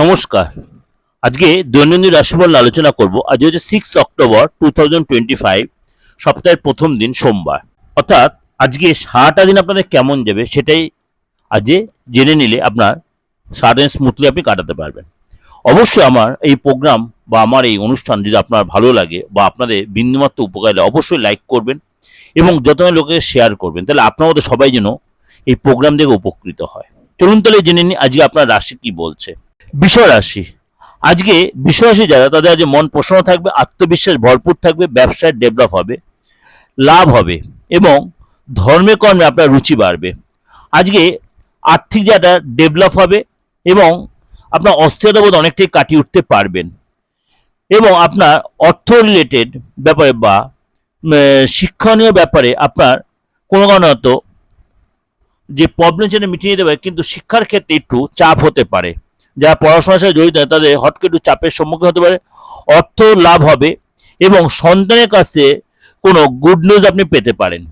নমস্কার। আজকে দৈনন্দিন রাশিফল আলোচনা করব। আজ হচ্ছে সিক্স অক্টোবর টু সপ্তাহের প্রথম দিন সোমবার। অর্থাৎ আজকে সারাটা দিন আপনাদের কেমন যাবে সেটাই আজকে জেনে নিলে আপনার সারাদিন স্মুথলি আপনি কাটাতে পারবেন। অবশ্যই আমার এই প্রোগ্রাম বা আমার এই অনুষ্ঠান যদি আপনার ভালো লাগে বা আপনাদের বিন্দুমাত্র উপকার অবশ্যই লাইক করবেন এবং যত লোকে শেয়ার করবেন, তাহলে আপনার মতো সবাই যেন এই প্রোগ্রাম থেকে উপকৃত হয়। চলুন তাহলে জেনে নিই আজকে আপনার রাশি কি বলছে। বিষয় রাশি আজকে বিষয়রাশি যারা, তাদের আজ মন প্রসন্ন থাকবে, আত্মবিশ্বাস ভরপুর থাকবে, ব্যবসায় ডেভেলপ হবে, লাভ হবে, এবং ধর্মে কর্মে আপনার রুচি বাড়বে। আজকে আর্থিক জায়গাটা ডেভেলপ হবে, এবং আপনার অস্থিরতা বোধ অনেকটাই কাটিয়ে উঠতে পারবেন। এবং আপনার অর্থ রিলেটেড ব্যাপারে বা শিক্ষণীয় ব্যাপারে আপনার কোনো কারণে হয়তো যে প্রবলেম সেটা মিটিয়ে পারে, কিন্তু শিক্ষার ক্ষেত্রে একটু চাপ হতে পারে। যারা পড়াশোনার সাথে জড়িত তাদের হটকে একটু চাপের সম্মুখীন হতে পারে অর্থ লাভ হবে এবং সন্তানের কাছে কোনো গুড নিউজ আপনি পেতে পারেন।